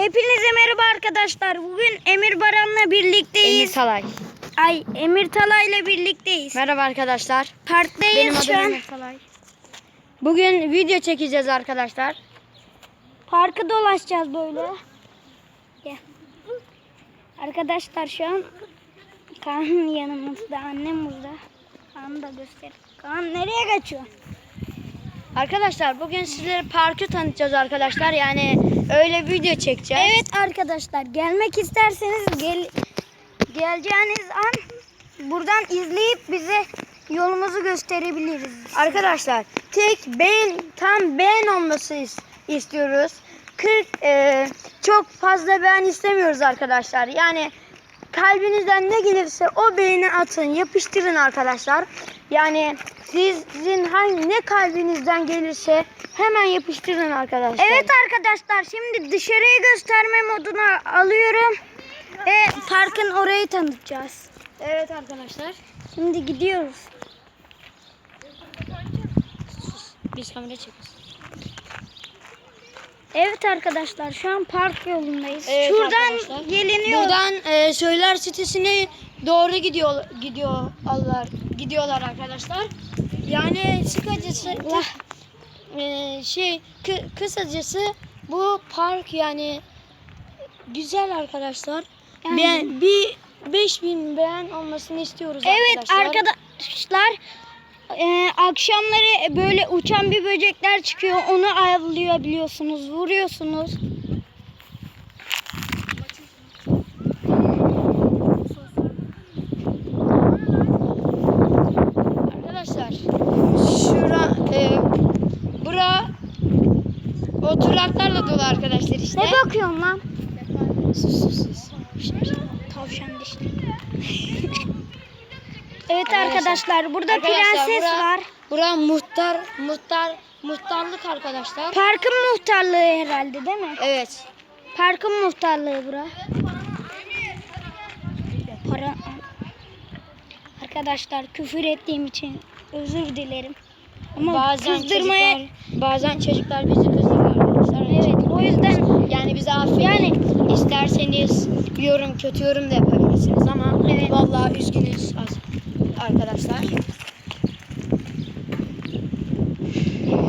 Hepinize merhaba arkadaşlar. Bugün Emir Baran'la birlikteyiz. Emir Talay. Ay Emir Talay'la birlikteyiz. Merhaba arkadaşlar. Parktayız Benim şu adım an. Emir Talay. Bugün video çekeceğiz arkadaşlar. Parkı dolaşacağız böyle. Gel. Arkadaşlar şu an Kaan yanımızda, annem burada. Kaan'ı da göster. Kaan nereye kaçıyor? Arkadaşlar bugün sizlere parkı tanıtacağız arkadaşlar. Yani öyle video çekeceğiz. Evet arkadaşlar gelmek isterseniz gel geleceğiniz an buradan izleyip bize yolumuzu gösterebiliriz. Arkadaşlar tek beğen tam beğen olması is- istiyoruz. 40 e, çok fazla beğen istemiyoruz arkadaşlar. Yani kalbinizden ne gelirse o beğeni atın, yapıştırın arkadaşlar. Yani sizin hangi ne kalbinizden gelirse hemen yapıştırın arkadaşlar. Evet arkadaşlar şimdi dışarıyı gösterme moduna alıyorum ve parkın orayı tanıtacağız. Evet arkadaşlar. Şimdi gidiyoruz. Biz kamera çekiyoruz. Evet arkadaşlar şu an park yolundayız. Evet Şuradan arkadaşlar. geliniyor. Buradan e, Söyler sitesine doğru gidiyor gidiyorlar gidiyorlar arkadaşlar. Yani kısacası e, şey kı- kısacası bu park yani güzel arkadaşlar. Yani- Ben bir 5000 beğen olmasını istiyoruz Evet arkadaşlar. arkadaşlar e, akşamları böyle uçan bir böcekler çıkıyor. Onu avlayabiliyorsunuz, vuruyorsunuz. Arkadaşlar şura e, bura oturaklarla dolu arkadaşlar işte. Ne bakıyorsun lan? Sus sus sus. Tavşan dişli. evet Arkadaşlar- burada Arkadaşlar, prenses bura- var. Bura muhtar muhtar muhtarlık arkadaşlar. Parkın muhtarlığı herhalde değil mi? Evet. Parkın muhtarlığı bura. Para... Arkadaşlar küfür ettiğim için özür dilerim. Ama bazen kızdırmaya... çocuklar bazen çocuklar bizi kızdırıyor arkadaşlar. Evet o yüzden Yani bize affedin. Yani isterseniz yorum kötü yorum da yapabilirsiniz ama Evet. vallahi üzgünüz az- arkadaşlar.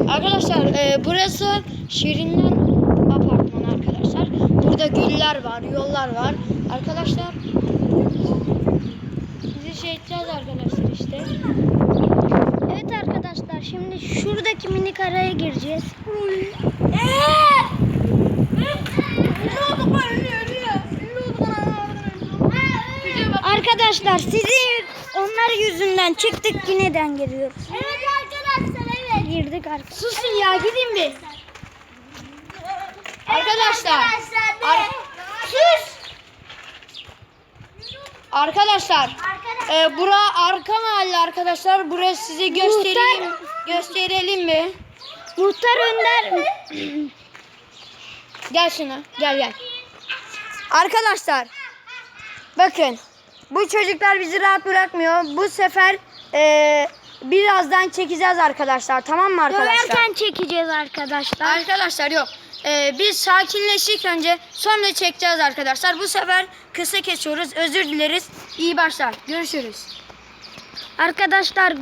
Arkadaşlar e, burası Şirinler apartmanı arkadaşlar. Burada güller var, yollar var. Arkadaşlar bizi şey edeceğiz arkadaşlar işte. Evet arkadaşlar şimdi şuradaki minik araya gireceğiz. Arkadaşlar sizi onlar yüzünden çıktık yineden geliyoruz. Evet arkadaşlar evet. Girdik arkadaşlar. Susun ya gidin bir. Arkadaşlar. Ar- Sus. Arkadaşlar. E, bura arka mahalle arkadaşlar. Buraya size göstereyim. Gösterelim mi? Muhtar Önder Gel şuna. Gel gel. Arkadaşlar. Bakın. Bu çocuklar bizi rahat bırakmıyor. Bu sefer e, birazdan çekeceğiz arkadaşlar. Tamam mı arkadaşlar? döverken çekeceğiz arkadaşlar. Arkadaşlar yok. Ee, biz sakinleşik önce sonra çekeceğiz arkadaşlar. Bu sefer kısa kesiyoruz. Özür dileriz. İyi başlar. Görüşürüz. Arkadaşlar